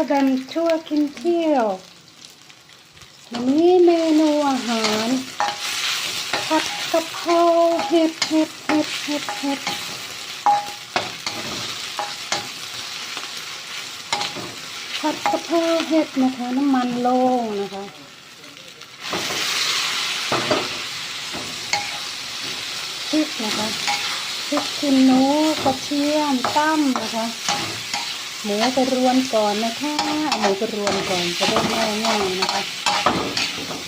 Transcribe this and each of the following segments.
พ่อแบมชั่วกินเที่ยววันนี้เมนูอาหารผัดกะเพราเห็ดเห็ดเห็ดเห็ดเห็ดผัดกะเพราเห็ดนะคะน้ำมันโล่งนะคะพริกนะคะพริกขี้หนูกระเทียมตั้มนะคะ หมูไปรวนก่อนนะคะเอาหมูไปรวนก่อนจะได้ง่ายง่ายๆนะคะ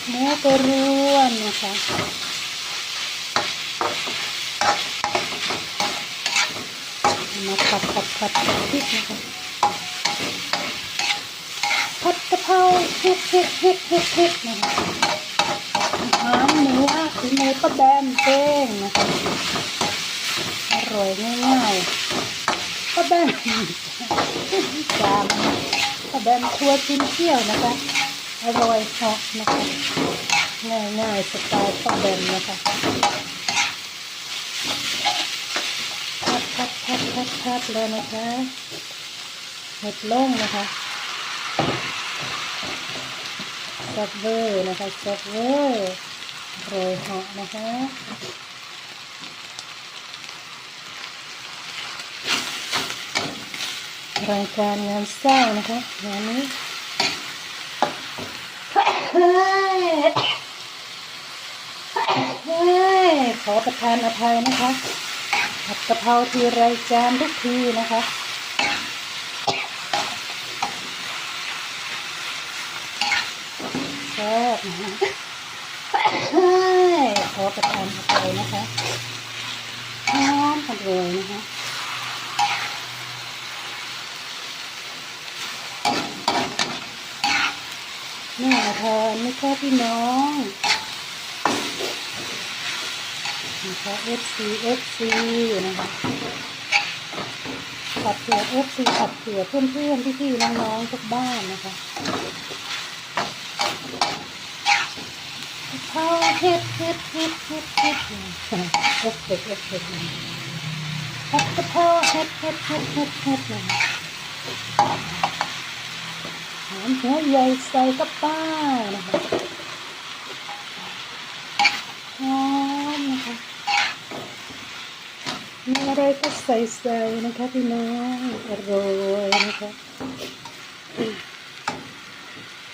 หมูไปรวนนะคะมาผัดผัดผัดพริกนะคะผัดกะเพราเฮ็ดเฮ็ดเฮ็ดเฮ็ดเฮ็ดนะคะอาหารหมูอะฝีมือป้าแบมเองนะคะอร่อยง่ายๆป้าแบม จามป้าแบมครัวกินเที่ยวนะคะอร่อยเหอกนะคะง่ายๆสไตล์ป้าแบมนะคะพัดพัดพัดพัดพัดเลยนะคะหมดล่งนะคะซับเวอร์นะคะซับเวอร์โรยเหอกนะคะ รายการงานสร้างนะคะงานนี้เฮ้ยเฮ้ยขอประทานอภัยนะคะผัดกะเพราทีไรจานทุกทีนะคะแซ่บนะเฮ้ยขอประทานอภัยนะคะหอมอร่อยนะคะ แม่ทานไม่ค่พี่น้องนะคะ FC FC นะคะขัดเผื่อ FC ขัดเผื่อเพื่อนๆพี่ๆน้องๆทุกบ้านนะคะเผาเฮ็ดเฮ็ดเฮ็ดเฮ็ดเฮ็ดเอฟเฟกต์เอฟเฟกต์ผัดกะเพราเฮ็ดเฮ็ดเฮ็ดเฮ็ดเฮ็ด นะคะหอมหัวใหญ่ใส่กระป้านะคะหอมนะคะมีอะไรก็ใส่ใส่นะคะพี่น้องอร่อยนะคะ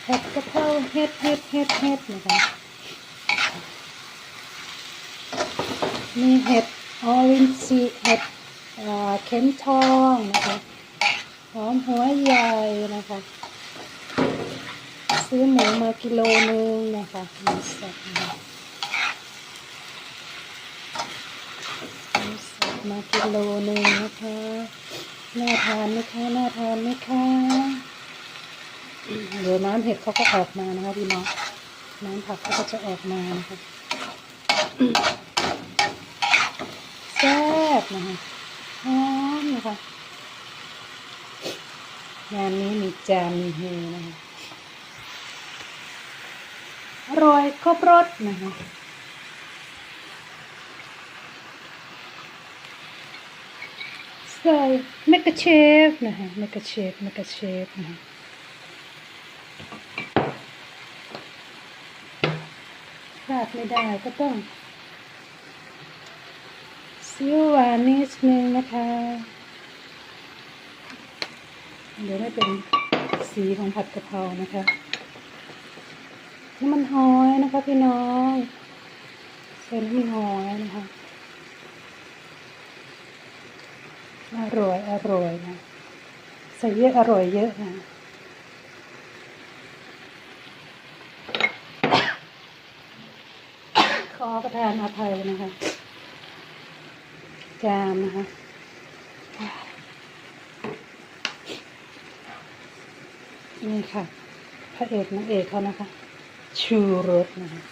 เห็ดกระเพราเห็ดเห็ดเห็ดเห็ดนะคะมีเห็ดออรินจีเห็ดอ่าเข็มทองนะคะหอมหัวใหญ่นะคะ ซื้อหมูมากิโลนึงนะคะหมูสับนะคะหมูสับมากิโลนึงนะคะน่าทานไหมคะน่าทานไหมคะเดี๋ยวน้ำเห็ดเขาก็ออกมานะคะพี่น้องน้ำผักเขาก็จะออกมานะคะแซ่บนะคะหอมนะคะงานนี้มีจานมีเฮนะคะ อร่อยครบรสนะคะใส่เมกะเชฟนะคะเมกะเชฟเมกะเชฟนะคะพลาดไม่ได้ก็ต้องซีอิ๊วหวานนิดนึงนะคะ เดี๋ยวได้เป็นสีของผัดกะเพรานะคะ น้ำมันหอยนะคะพี่น้องใส่น้ำมันหอยนะคะอร่อยอร่อยนะใส่เยอะอร่อยเยอะนะขอประทานอภัยนะคะจามนะคะนี่ค่ะพระเอกนางเอกเขานะคะ ชูรสนะคะ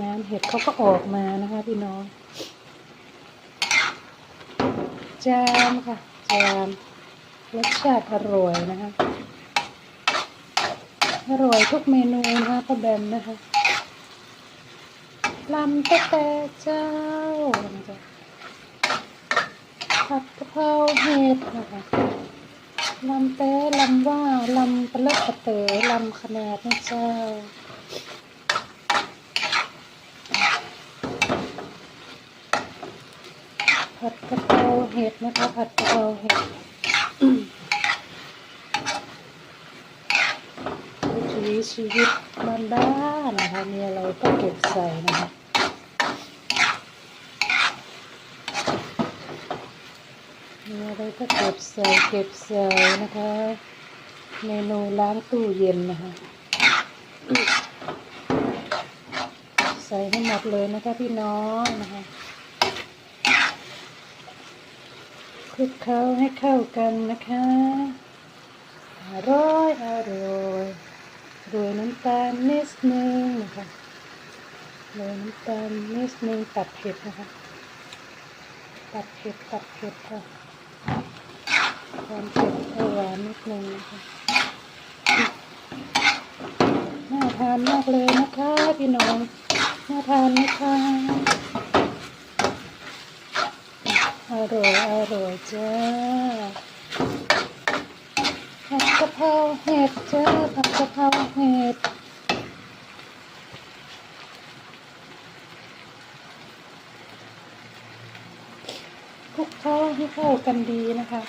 น้ำเห็ดเขาก็ออกมานะคะพี่น้อง จามค่ะ จามรสชาติอร่อยนะคะอร่อยทุกเมนูนะคะป้าแบมนะคะลำต่แต่เจ้า นะคะเพราเห็ดนะคะลำเต้ลำว่าลำปะเลิกปะเต๋อลำขนาดนะเจ้าผัดกะเพราเห็ดนะคะผัดกะเพราเห็ดวิถีชีวิตบ้านๆนะคะมีอะไรก็เก็บใส่นะคะ มีอะไร ก็เก็บใส่เก็บใส่นะคะ เมนูล้างตู้เย็นนะคะ ใส่ให้หมดเลยนะคะพี่น้องนะคะคลุกเคล้าให้เข้ากันนะคะ อร่อยอร่อยโรยน้ำตาลนิดนึงนะคะโรยน้ำตาลนิดนึงตัดเผ็ดนะคะ ตัดเผ็ดตัดเผ็ดค่ะ ความเผ็ดเอาหวานนิดนึงนะคะน่าทานมากเลยนะคะพี่น้องน่าทานนะคะอร่อยอร่อยจ้าผัดกะเพราเห็ดจ้าผัดกะเพราเห็ดคลุกเคล้าให้เข้ากันดีนะคะ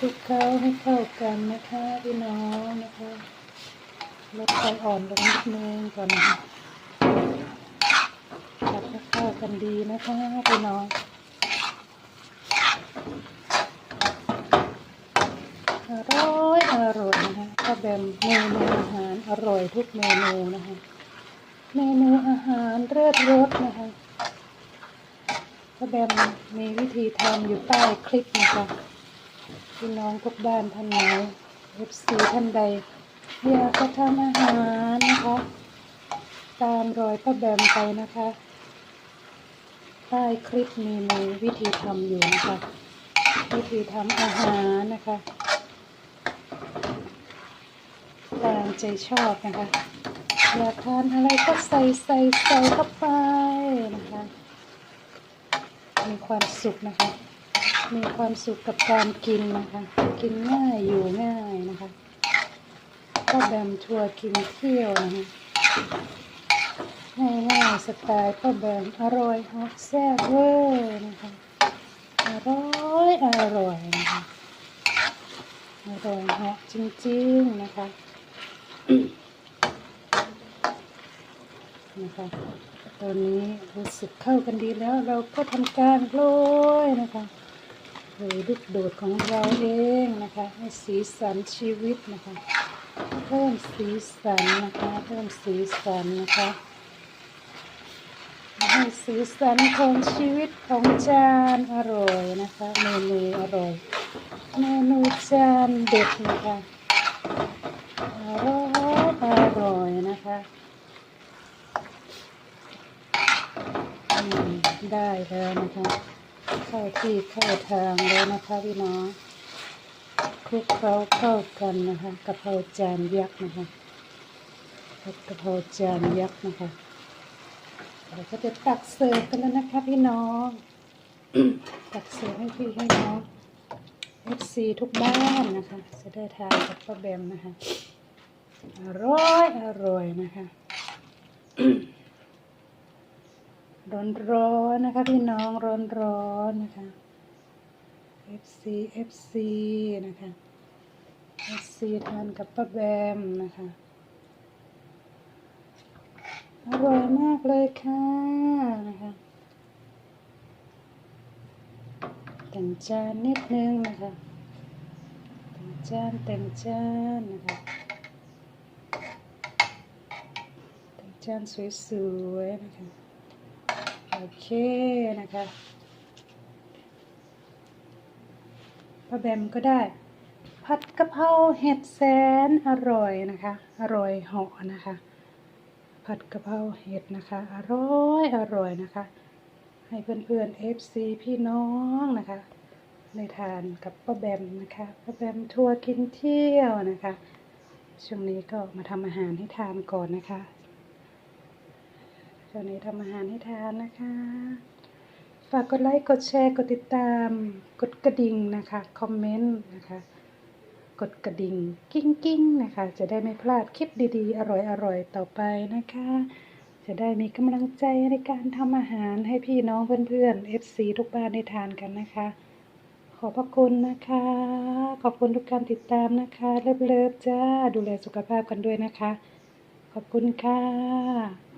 คลุกเคล้าให้เข้ากันนะคะพี่น้องนะคะลดไฟอ่อนลงนิดนึงก่อนนะคะผัดให้เข้ากันดีนะคะพี่น้องอร่อยอร่อยนะคะก็แบมเมนูอาหารอร่อยทุกเมนูนะคะ เมนูอาหารเลือดรสนะคะก็แบมมีวิธีทำอยู่ใต้คลิปนะคะ พี่น้องทุกบ้านท่านไหนเอฟซีท่านใดอยากจะทำอาหารนะคะ ตามรอยป้าแบมไปนะคะ ใต้คลิปมีมวิธีทำอยู่นะคะ วิธีทำอาหารนะคะ ตามใจชอบนะคะ อยากทานอะไรก็ใส่ใส่ใส่เข้าไปนะคะ มีความสุขนะคะ มีความสุขกับการกินนะคะ กินง่ายอยู่ง่ายนะคะก็แบมทัวร์กินเที่ยวนะคะง่ายง่ายๆสไตล์ก็แบมอร่อยฮอตแซ่บเวอร์นะคะอร่อยอร่อยนะคะอร่อยเหาะจริงๆนะคะนะคะตอนนี้รู้สึกเข้ากันดีแล้วเราก็ทำการโรยนะคะ โรยลูกโดดของเราเองนะคะ ให้สีสันชีวิตนะคะ เพิ่มสีสันนะคะ เพิ่มสีสันนะคะ ให้สีสันของชีวิตของจานอร่อยนะคะ เมนูอร่อย เมนูจานเด็ดนะคะอร่อยอร่อยนะคะได้แล้วนะคะ เข้าที่เข้าทางแล้วนะคะพี่น้องคลุกเคล้าเข้ากันนะคะกะเพราจานยักษ์นะคะกะเพราจานยักษ์นะคะเราก็จะตักเสิร์ฟกันแล้วนะคะพี่น้องตักเสิร์ฟให้พี่ให้น้อง FC ทุกบ้านนะคะ จะได้ทานกับป้าแบมนะคะอร่อยอร่อยนะคะ ร้อนร้อนๆนะคะพี่น้องร้อนร้อนๆนะคะ FC FC นะคะ FC ทานกับป้าแบมนะคะอร่อยมากเลยค่ะนะคะแต่งจานนิดนึงนะคะแต่งจานแต่งจานนะคะแต่งจานสวยๆนะคะ โอเคนะคะป้าแบมก็ได้ ผัดกะเพราเห็ดแสนอร่อยนะคะ อร่อยเหาะนะคะ ผัดกะเพราเห็ดนะคะ อร่อยอร่อยนะคะ ให้เพื่อนๆ FC พี่น้องนะคะได้ทานกับป้าแบมนะคะป้าแบมทัวร์กินเที่ยวนะคะช่วงนี้ก็มาทำอาหารให้ทานก่อนนะคะ ช่วงนี้ทำอาหารให้ทานนะคะ ฝากกดไลค์ กดแชร์ กดติดตาม กดกระดิ่งนะคะ คอมเมนต์นะคะ กดกระดิ่งกิ้งกิ้งนะคะ จะได้ไม่พลาดคลิปดีๆ อร่อยๆ ต่อไปนะคะ จะได้มีกำลังใจในการทำอาหารให้พี่น้องเพื่อนๆ FC ทุกบ้านได้ทานกันนะคะ ขอบพระคุณนะคะ ขอบคุณทุกการติดตามนะคะ เลิฟๆจ้า ดูแลสุขภาพกันด้วยนะคะ ขอบคุณค่ะ